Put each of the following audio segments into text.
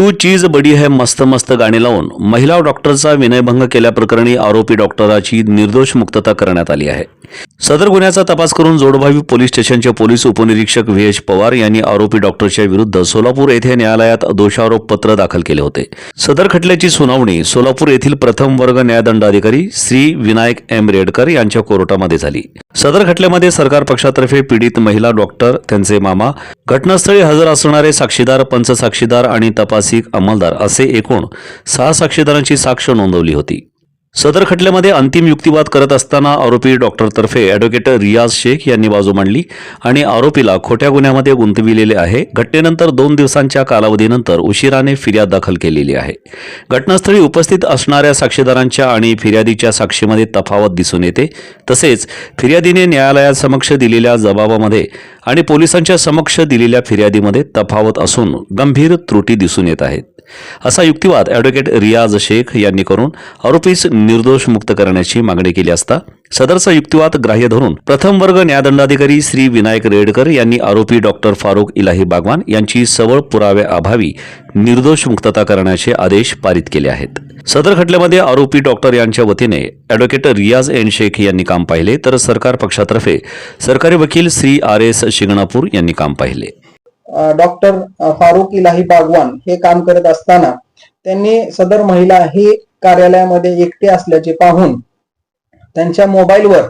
तू चीज बडी है मस्त मस्त गाणी लावून महिला डॉक्टरचा विनयभंग केल्याप्रकरणी आरोपी डॉक्टराची निर्दोष मुक्तता करण्यात आली आहे. सदर गुन्ह्याचा तपास करून जोडभावी पोलीस स्टेशनचे पोलीस उपनिरीक्षक व्ही एच पवार यांनी आरोपी डॉक्टरच्या विरुद्ध सोलापूर येथे न्यायालयात दोषारोप पत्र दाखल केले होते. सदर खटल्याची सुनावणी सोलापूर येथील प्रथम वर्ग न्यायदंडाधिकारी श्री विनायक एम रेडकर यांच्या कोर्टामध्ये झाली. सदर खटल्यामध्ये सरकार पक्षातर्फे पीडित महिला डॉक्टर त्यांचे मामा घटनास्थळी हजर असणारे साक्षीदार पंचसाक्षीदार आणि तपास तपासिक अंमलदार असे एकूण सहा साक्षीदारांची साक्ष नोंदवली होती. सदर खटल्यामध्ये अंतिम युक्तिवाद करत असताना आरोपी डॉक्टरतर्फे ॲडव्होकेट रियाज शेख यांनी बाजू मांडली आणि आरोपीला खोट्या गुन्ह्यामध्ये गुंतविलेले आहे. घटनेनंतर दोन दिवसांच्या कालावधीनंतर उशिराने फिर्याद दाखल केलेली आहे. घटनास्थळी उपस्थित असणाऱ्या साक्षीदारांच्या आणि फिर्यादीच्या साक्षीमध्ये तफावत दिसून येते. तसेच फिर्यादीने न्यायालयासमक्ष दिलेल्या जबाबामध्ये आणि पोलिसांच्या समक्ष दिलेल्या फिर्यादीमध्ये तफावत असून गंभीर त्रुटी दिसून येत आहेत. असा युक्तिवाद ॲडव्होकेट रियाज शेख यांनी करून आरोपीस निर्दोष मुक्त करण्याची मागणी केली असता सदरचा युक्तिवाद ग्राह्य धरून प्रथम वर्ग न्यायदंडाधिकारी श्री विनायक रेडकर यांनी आरोपी डॉक्टर फारुख इलाही बागवान यांची सबळ पुराव्याअभावी निर्दोष मुक्तता करण्याचे आदेश पारित केले आहेत. सदर खटल्यामध्ये आरोपी डॉक्टर यांच्या वतीने ॲडव्होकेट रियाज एन शेख यांनी काम पाहिले तर सरकार पक्षातर्फे सरकारी वकील श्री आर एस शिंगणापूर यांनी काम पाहिले. डॉक्टर फारुख इलाही बागवान हे काम करत असताना त्यांनी सदर महिला ही कार्यालयामध्ये एकटे असल्याचे पाहून त्यांच्या मोबाईलवर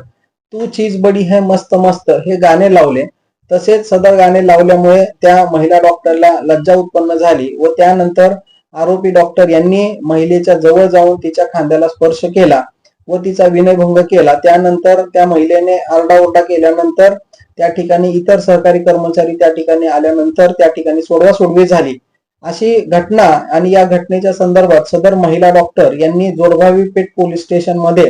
तू चीज बडी है मस्त मस्त हे गाणे लावले. तसेच सदर गाणे लावल्यामुळे त्या महिला डॉक्टरला लज्जा उत्पन्न झाली व त्यानंतर आरोपी डॉक्टर यांनी महिलेच्या जवळ जाऊन तिच्या खांद्याला स्पर्श केला व तिचा विनयभंग केला. त्यानंतर त्या महिलेने आरडाओरडा केल्यानंतर त्या ठिकाणी इतर सहकारी कर्मचारी त्या ठिकाणी आल्यानंतर त्या ठिकाणी सोडवा सोडवी झाली. अशी घटना आणि या घटनेच्या संदर्भात सदर महिला डॉक्टर यांनी जोडभावी पेठ पोलीस स्टेशनमध्ये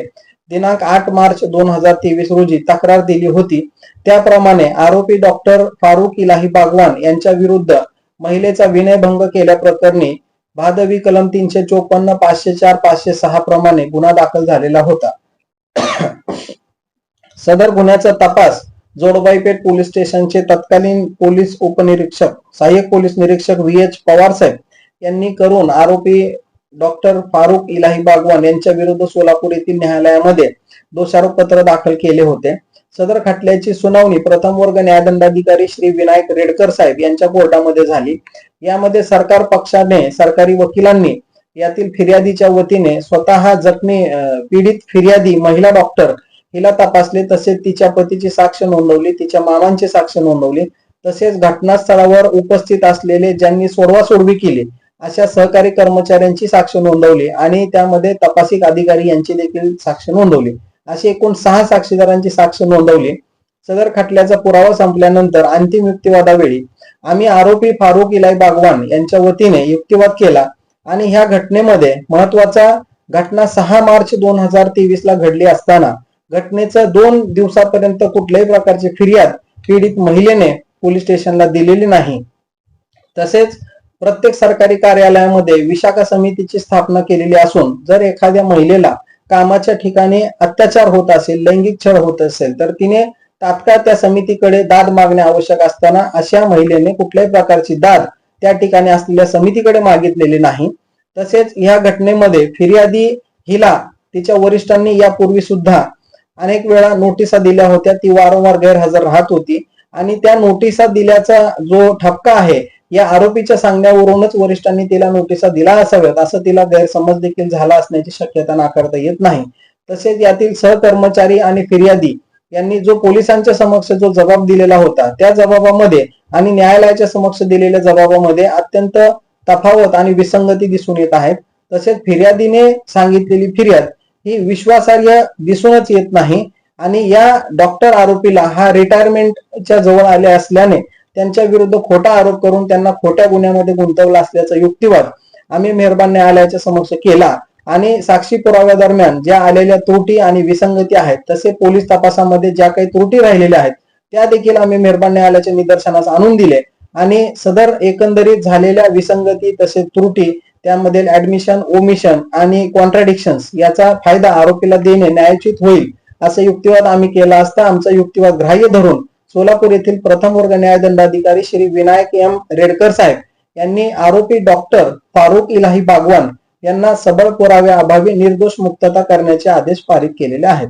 दिनांक आठ मार्च दोन हजार तेवीस रोजी तक्रार दिली होती. त्याप्रमाणे आरोपी डॉक्टर फारुख इलाही बागवान यांच्या विरुद्ध महिलेचा विनयभंग केल्याप्रकरणी भादवी कलम तीनशे चोपन्न पाचशे चार पाचशे सहा प्रमाणे गुन्हा दाखल झालेला होता. सदर गुन्ह्याचा तपास जोडबाईपेठ पोलीस स्टेशनचे तत्कालीन पोलीस उपनिरीक्षक सहाय्यक पोलीस निरीक्षक व्ही एच पवार साहेब यांनी करून आरोपी डॉक्टर फारुख इलाही बागवान यांच्या विरुद्ध सोलापूर येथील न्यायालयामध्ये दोषारोप पत्र दाखल केले होते. सदर खटल्याची सुनावणी प्रथम वर्ग न्यायदंडाधिकारी श्री विनायक रेडकर साहेब यांच्या कोर्टामध्ये झाली. यामध्ये सरकार पक्षाने सरकारी वकिलांनी यातील फिर्यादीच्या वतीने स्वतः जखमी पीडित फिर्यादी महिला डॉक्टर हिला तपासले तसेच तिच्या पतीची साक्ष नोंदवली तिच्या मामांची साक्ष नोंदवली तसेच घटनास्थळावर उपस्थित असलेले ज्यांनी सोडवा सोडवी केली अशा सहकारी कर्मचाऱ्यांची साक्ष नोंदवली आणि त्यामध्ये तपासिक अधिकारी यांची देखील साक्ष नोंदवली. अशी एकूण सहा साक्षीदारांची साक्ष नोंदवली. सदर खटल्याचा पुरावा संपल्यानंतर अंतिम युक्तिवादावेळी आम्ही आरोपी फारुख इलाई बागवान यांच्या वतीने युक्तिवाद केला आणि ह्या घटनेमध्ये महत्त्वाचा घटना सहा मार्च दोन हजार तेवीस ला घडली असताना घटनेचा दोन दिवसापर्यंत कुठल्याही प्रकारची फिर्याद पीडित महिलेने पोलीस स्टेशनला दिलेली नाही. तसेच प्रत्येक सरकारी कार्यालयामध्ये विशाखा समितीची स्थापना केलेली असून जर एखाद्या महिलेला कामाच्या ठिकाणी अत्याचार होत असेल लैंगिक छळ होत असेल तर तिने तात्काळ त्या समितीकडे दाद मागणे आवश्यक असताना अशा महिलेने कुठल्याही प्रकारची दाद त्या ठिकाणी असलेल्या समितीकडे मागितलेली नाही. तसेच या घटनेमध्ये फिर्यादी हिला तिच्या वरिष्ठांनी यापूर्वी सुद्धा अनेक वेळा नोटिसा दिल्या होत्या ती वारंवार गैरहजर राहत होती. आणि त्या नोटिसा दिल्याचा जो ठपका आहे या आरोपीच्या सांगण्यावरूनच वरिष्ठांनी तिला नोटिसा दिला असाव्यात. असं तिला गैरसमज देखील झाला असण्याची शक्यता नाकारता येत नाही. तसेच यातील सहकर्मचारी आणि फिर्यादी यांनी जो पोलिसांच्या समक्ष जो जबाब दिलेला होता त्या जबाबामध्ये आणि न्यायालयाच्या समक्ष दिलेल्या जबाबामध्ये अत्यंत तफावत आणि विसंगती दिसून येत आहेत. तसेच फिर्यादीने सांगितलेली फिर्याद ही विश्वासार्ह दिसूनच येत नाही. आणि या डॉक्टर आरोपीला हा रिटायरमेंटच्या जवळ आले असल्याने त्यांच्या विरुद्ध खोटा आरोप करून त्यांना खोट्या गुन्ह्यामध्ये गुंतवला असल्याचा युक्तिवाद आम्ही मेहरबान न्यायालयाच्या समक्ष केला. आणि साक्षी पुराव्या दरम्यान ज्या आलेल्या त्रुटी आणि विसंगती आहेत तसे पोलीस तपासामध्ये ज्या काही त्रुटी राहिलेल्या आहेत त्या देखील आम्ही मेहरबान न्यायालयाच्या निदर्शनास आणून दिले. आणि सदर एकंदरीत झालेल्या विसंगती तसेच त्रुटी त्यामधील ऍडमिशन ओमिशन आणि कॉन्ट्राडिक्शन याचा फायदा आरोपीला देणे न्यायोचित होईल असा युक्तिवाद आम्ही केला असता आमचा युक्तिवाद ग्राह्य धरून सोलापूर येथील प्रथम वर्ग न्यायदंडाधिकारी श्री विनायक एम. रेडकर साहेब यांनी आरोपी डॉक्टर फारुक इलाही बागवान यांना सबळ पुराव्या अभावी निर्दोष मुक्तता करण्याचे आदेश पारित केलेले आहेत.